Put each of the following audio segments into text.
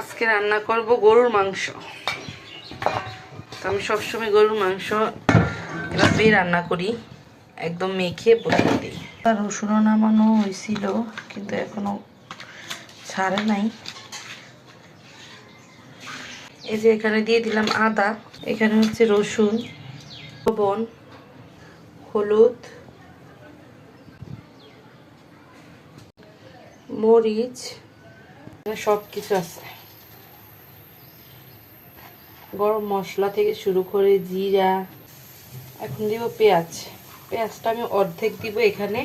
আজকে রান্না করব গরুর মাংস। তো আমি সবসময় গরুর মাংস এভাবেই রান্না করি, একদম মেখে বসে দিই। রসুনও নামানো হয়েছিল, কিন্তু এখনও ছাড়ে নাই। এই যে এখানে দিয়ে দিলাম আদা, এখানে হচ্ছে রসুন, লবণ, হলুদ, মরিচ সব কিছু আছে। গরম মশলা থেকে শুরু করে জিরা, এখন দিব পেঁয়াজ। পেঁয়াজটা আমি অর্ধেক দিব এখানে,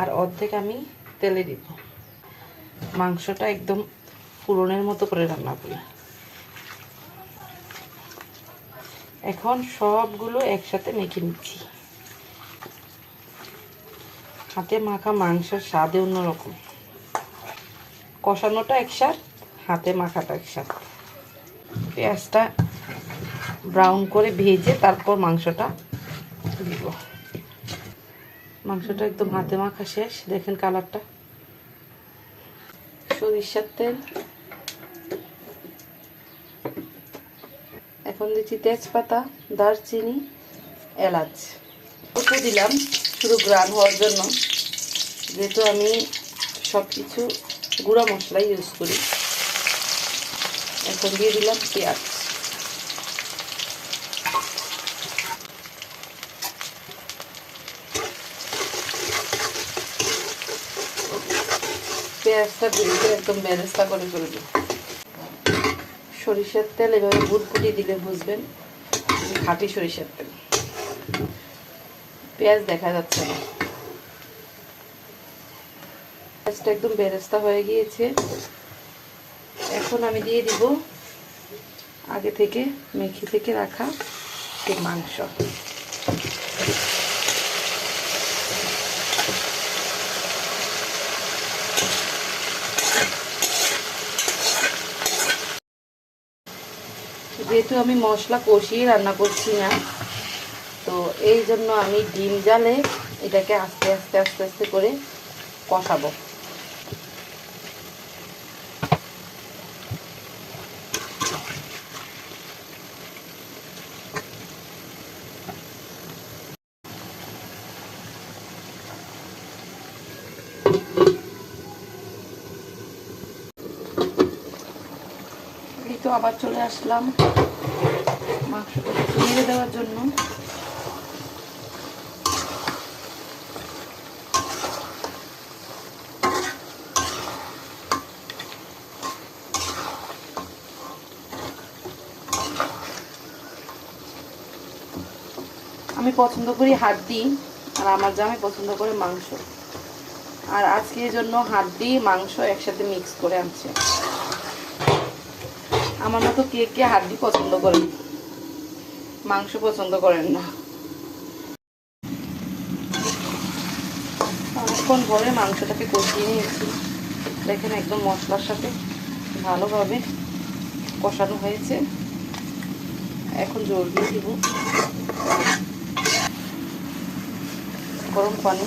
আর অর্ধেক আমি তেলে দিব। মাংসটা একদম পুরনের মতো করে রান্না করি। এখন সবগুলো একসাথে মেখে নিচ্ছি। হাতে মাখা মাংসের স্বাদে অন্যরকম। কষানোটা একসাথ, হাতে মাখাটা একসাথ। পেঁয়াজটা ব্রাউন করে ভেজে তারপর মাংসটা দিব। মাংসটা একদম হাতে মাখা শেষ। দেখেন কালারটা। সরিষার তেল। এখন দিচ্ছি তেজপাতা, দারচিনি, এলাচ। উঠে দিলাম শুধু গ্রান হওয়ার জন্য। যেহেতু আমি সব কিছু গুঁড়া মশলা ইউজ করি। এখন দিয়ে দিলাম পেঁয়াজ। পেঁয়াজটা ভেজে একদম বেরেস্তা করে ফেলব। সরিষার তেল এভাবে বুটবুটি দিলে বুঝবেন খাঁটি সরিষার তেল। পেঁয়াজ দেখা যাচ্ছে না। পেঁয়াজটা একদম বেরেস্তা হয়ে গিয়েছে। এখন আমি দিয়ে দিব আগে থেকে মেখে থেকে রাখা মাংস। যেহেতু আমি মশলা কষিয়ে রান্না করছি না, তো এই জন্য আমি ডিম জালে এটাকে আস্তে আস্তে আস্তে আস্তে করে কষাবো। এই তো আবার চলে আসলাম মাংসটা নেড়ে দেওয়ার জন্য। আমি পছন্দ করি হাড্ডি, আর আমার জামাই পছন্দ করে মাংস। আর আজকের জন্য হাড্ডি, মাংস একসাথে মিক্স করে আনছে। আমার মতো কে কে হাড্ডি পছন্দ করেন? মাংস পছন্দ করেন না। অনেকক্ষণ ধরে মাংসটাকে কষিয়ে নিয়েছি। দেখেন একদম মশলার সাথে ভালোভাবে কষানো হয়েছে। এখন জল দিয়ে দিব। গরম পানি।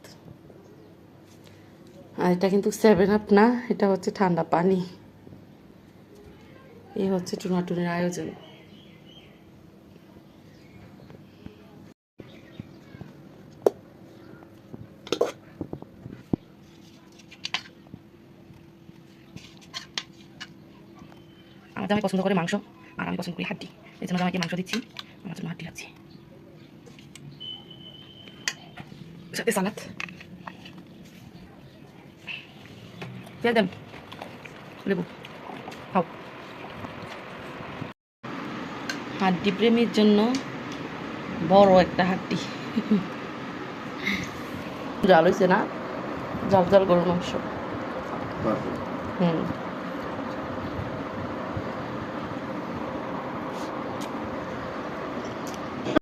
আর এটা কিন্তু সেভেন আপ না, এটা হচ্ছে ঠান্ডা পানি। এই হচ্ছে টুনাটুনির আয়োজন। জামাই পছন্দ করে মাংস, আর আমি পছন্দ করি হাড্ডি। এই জন্য জামাইকে মাংস দিচ্ছি, আমার জন্য হাড্ডি রাখছি সাথে সালাদ। দিয়ে দেন লেবু খাও হাড্ডি প্রেমীর জন্য বড় একটা হাড্ডি জাল হয়েছে না জাল জাল গরুর মাংস হুম